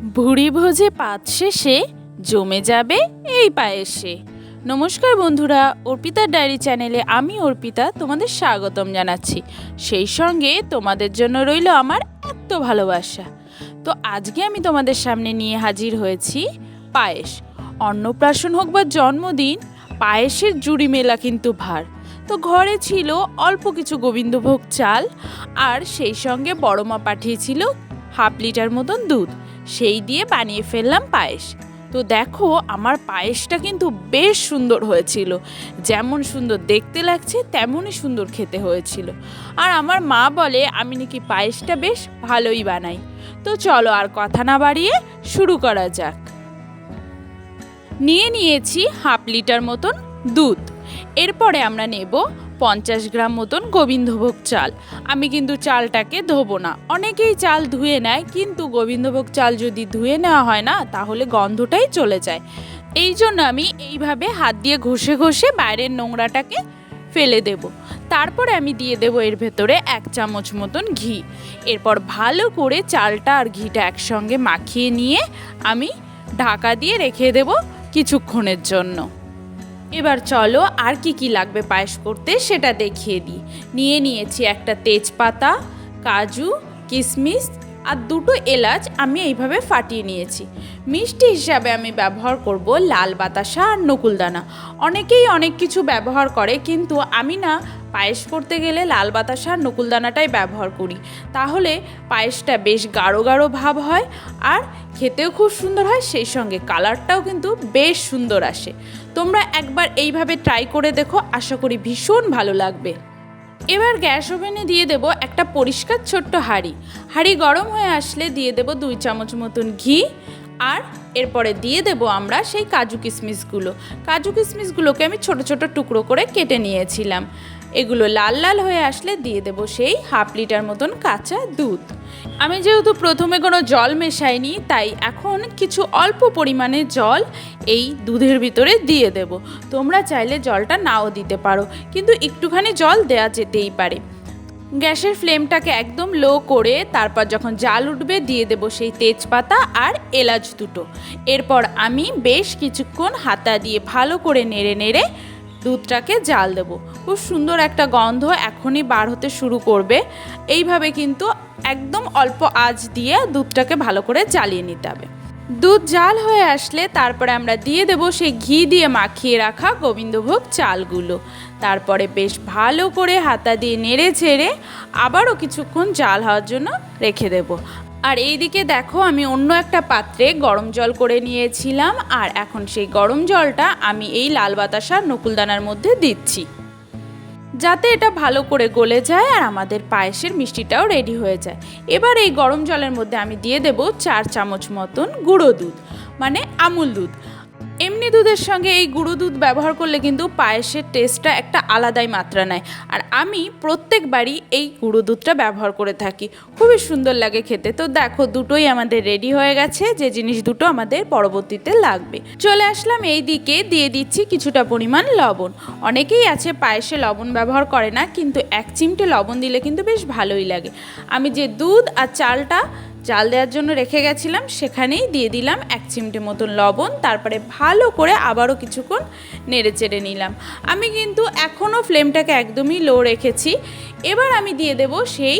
ভুড়ি ভোজে পাত শেষে জমে যাবে এই পায়েসে। নমস্কার বন্ধুরা, অর্পিতার ডায়েরি চ্যানেলে আমি অর্পিতা তোমাদের স্বাগতম জানাচ্ছি। সেই সঙ্গে তোমাদের জন্য রইল আমার এত ভালোবাসা। তো আজকে আমি তোমাদের সামনে নিয়ে হাজির হয়েছি পায়েস। অন্নপ্রাশন হোক বা জন্মদিন, পায়েসের জুড়ি মেলা কিন্তু ভার। তো ঘরে ছিল অল্প কিছু গোবিন্দভোগ চাল, আর সেই সঙ্গে বড়মা পাঠিয়েছিল হাফ লিটার মতন দুধ। সেই দিয়ে বানিয়ে ফেললাম পায়েস। তো দেখো, আমার পায়েসটা কিন্তু বেশ সুন্দর হয়েছিল। যেমন সুন্দর দেখতে লাগছে, তেমনই সুন্দর খেতে হয়েছিল। আর আমার মা বলে, আমি নাকি পায়েসটা বেশ ভালোই বানাই। তো চলো আর কথা না বাড়িয়ে শুরু করা যাক। নিয়ে নিয়েছি হাফ লিটার মতন দুধ। এরপরে আমরা নেব পঞ্চাশ গ্রাম মতন গোবিন্দভোগ চাল। আমি কিন্তু চালটাকে ধোবো না। অনেকেই চাল ধুয়ে নেয়, কিন্তু গোবিন্দভোগ চাল যদি ধুয়ে নেওয়া হয় না, তাহলে গন্ধটাই চলে যায়। এই জন্য আমি এইভাবে হাত দিয়ে ঘষে ঘষে বাইরের নোংরাটাকে ফেলে দেব। তারপরে আমি দিয়ে দেব এর ভেতরে এক চামচ মতন ঘি। এরপর ভালো করে চালটা আর ঘিটা একসঙ্গে মাখিয়ে নিয়ে আমি ঢাকা দিয়ে রেখে দেব কিছুক্ষণের জন্য। এবার চলো আর কি কি লাগবে পায়েস করতে সেটা দেখিয়ে দিই। নিয়ে নিয়েছি একটা তেজপাতা, কাজু কিশমিশ আর দুটো এলাচ আমি এইভাবে ফাটিয়ে নিয়েছি। মিষ্টি হিসাবে আমি ব্যবহার করব লাল বাতাসা আর নকুলদানা অনেকেই অনেক কিছু ব্যবহার করে, কিন্তু আমি না পায়েস করতে গেলে লাল বাতাসা আর নকুলদানাটাই ব্যবহার করি। তাহলে পায়েসটা বেশ গাঢ় গাঢ় ভাব হয় আর খেতেও খুব সুন্দর হয়, সেই সঙ্গে কালারটাও কিন্তু বেশ সুন্দর আসে। তোমরা একবার এইভাবে ট্রাই করে দেখো, আশা করি ভীষণ ভালো লাগবে। এবার গ্যাস ওভেনে দিয়ে দেব একটা পরিষ্কার ছোট্ট হাঁড়ি। হাঁড়ি গরম হয়ে আসলে দিয়ে দেব দুই চামচ মতন ঘি আর এরপরে দিয়ে দেব আমরা সেই কাজু কিশমিশগুলো কাজু কিশমিশগুলোকে আমি ছোট ছোট টুকরো করে কেটে নিয়েছিলাম। এগুলো লাল লাল হয়ে আসলে দিয়ে দেব সেই হাফ লিটার মতন কাঁচা দুধ। আমি যেহেতু প্রথমে কোনো জল মেশাইনি, তাই এখন কিছু অল্প পরিমাণে জল এই দুধের ভিতরে দিয়ে দেব। তোমরা চাইলে জলটা নাও দিতে পারো, কিন্তু একটুখানি জল দেওয়া যেতেই পারে। গ্যাসের ফ্লেমটাকে একদম লো করে তারপর যখন জাল উঠবে দিয়ে দেব সেই তেজপাতা আর এলাচ দুটো। এরপর আমি বেশ কিছুক্ষণ হাতা দিয়ে ভালো করে নেড়ে নেড়ে দুধটাকে জাল দেবো। খুব সুন্দর একটা গন্ধ এখনই বার হতে শুরু করবে। এইভাবে কিন্তু একদম অল্প আঁচ দিয়ে দুধটাকে ভালো করে জ্বালিয়ে নিতে হবে। দুধ জাল হয়ে আসলে তারপরে আমরা দিয়ে দেবো সেই ঘি দিয়ে মাখিয়ে রাখা গোবিন্দভোগ চালগুলো। তারপরে বেশ ভালো করে হাতা দিয়ে নেড়ে ছেড়ে আবারও কিছুক্ষণ জাল হওয়ার জন্য রেখে দেবো। আর এইদিকে দেখো আমি অন্য একটা পাত্রে গরম জল করে নিয়েছিলাম। আর এখন সেই গরম জলটা আমি এই লাল বাতাসার নকুলদানার মধ্যে দিচ্ছি। যাতে এটা ভালো করে গলে যায় আর আমাদের পায়েসের মিষ্টিটাও রেডি হয়ে যায়। এবার এই গরম জলের মধ্যে আমি দিয়ে দেব চার চামচ মতন গুঁড়ো দুধ মানে আমুল দুধ। এমনি দুধের সঙ্গে এই গুঁড়ো দুধ ব্যবহার করলে কিন্তু পায়েসের টেস্টটা একটা আলাদাই মাত্রা নেয়। আর আমি প্রত্যেকবারই এই গুঁড়ো দুধটা ব্যবহার করে থাকি। খুবই সুন্দর লাগে খেতে। তো দেখো, দুটোই আমাদের রেডি হয়ে গেছে। যে জিনিস দুটো আমাদের পরবর্তীতে লাগবে। চলে আসলাম এই দিকে দিয়ে দিচ্ছি কিছুটা পরিমাণ লবণ। অনেকেই আছে পায়েসে লবণ ব্যবহার করে না, কিন্তু এক চিমটে লবণ দিলে কিন্তু বেশ ভালোই লাগে। আমি যে দুধ আর চালটা জাল দেওয়ার জন্য রেখে গেছিলাম, সেখানেই দিয়ে দিলাম এক চিমটে মতন লবণ, তারপরে ভালো করে আবারও কিছুক্ষণ নেড়ে চেড়ে নিলাম। আমি কিন্তু এখনও ফ্লেমটাকে একদমই লো রেখেছি। এবার আমি দিয়ে দেব সেই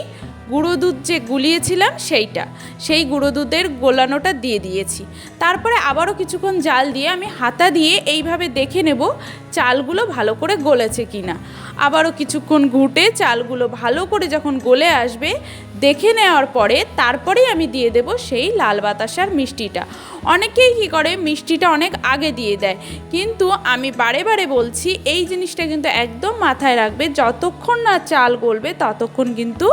গুঁড়ো দুধ যে গুলিয়েছিলাম সেইটা, সেই গুঁড়ো দুধের গোলানোটা দিয়ে দিয়েছি। তারপরে আবারও কিছুক্ষণ জাল দিয়ে আমি হাতা দিয়ে এইভাবে দেখে নেব চালগুলো ভালো করে গলেছে কিনা। আবারও কিছুক্ষণ ঘুটে চালগুলো ভালো করে যখন গলে আসবে, দেখে নেওয়ার পরে তারপরেই আমি দিয়ে দেব সেই লাল বাতাসার মিষ্টিটা। অনেকেই কী করে, মিষ্টিটা অনেক আগে দিয়ে দেয়, কিন্তু আমি বারে বারে বলছি, এই জিনিসটা কিন্তু একদম মাথায় রাখবে, যতক্ষণ না চাল গলবে ততক্ষণ কিন্তু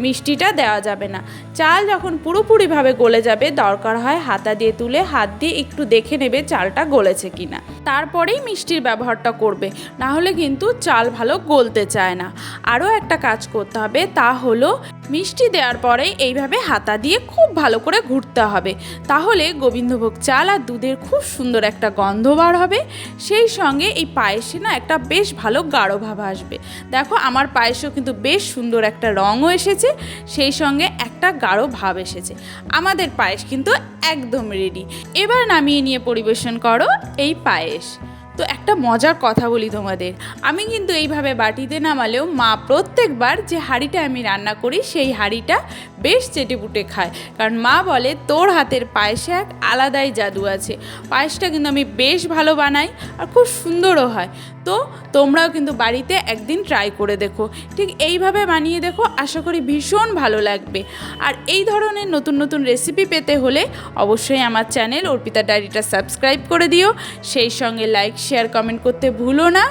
মিষ্টিটা দেওয়া যাবে না। চাল যখন পুরোপুরিভাবে গলে যাবে, দরকার হয় হাতা দিয়ে তুলে হাত দিয়ে একটু দেখে নেবে চালটা গলেছে কিনা। তারপরেই মিষ্টির ব্যবহারটা করবে। না হলে কিন্তু চাল ভালো গলতে চায় না। আরও একটা কাজ করতে হবে তা হলো মিষ্টি দেওয়ার পরে এইভাবে হাতা দিয়ে খুব ভালো করে ঘুরতে হবে। তাহলে গোবিন্দভোগ চাল আর দুধের খুব সুন্দর একটা গন্ধ বার হবে। সেই সঙ্গে এই পায়েসে না একটা বেশ ভালো গাঢ় ভাব আসবে। দেখো আমার পায়েসেও কিন্তু বেশ সুন্দর একটা রঙও এসেছে, সেই সঙ্গে একটা গাঢ় ভাব এসেছে। আমাদের পায়েস কিন্তু একদম রেডি এবার নামিয়ে নিয়ে পরিবেশন করো এই পায়েস। তো একটা মজার কথা বলি তোমাদের। আমি কিন্তু এইভাবে বাটিতে নামালেও মা প্রত্যেকবার যে হাঁড়িটা আমি রান্না করি, সেই হাঁড়িটা বেশ চেটেপুটে খায়। কারণ মা বলে, তোর হাতের পায়েসে এক আলাদাই জাদু আছে। পায়েসটা কিন্তু আমি বেশ ভালো বানাই আর খুব সুন্দরও হয়। তো তোমরাও কিন্তু বাড়িতে একদিন ট্রাই করে দেখো। ঠিক এইভাবে বানিয়ে দেখো, আশা করি ভীষণ ভালো লাগবে। আর এই ধরনের নতুন নতুন রেসিপি পেতে হলে অবশ্যই আমার চ্যানেল অর্পিতা ডায়েরিটা সাবস্ক্রাইব করে দিও। সেই সঙ্গে লাইক শেয়ার কমেন্ট করতে ভুলো না।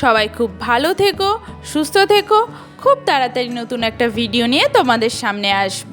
সবাই খুব ভালো থেকো, সুস্থ থেকো, খুব তাড়াতাড়ি নতুন একটা ভিডিও নিয়ে তোমাদের সামনে আসব।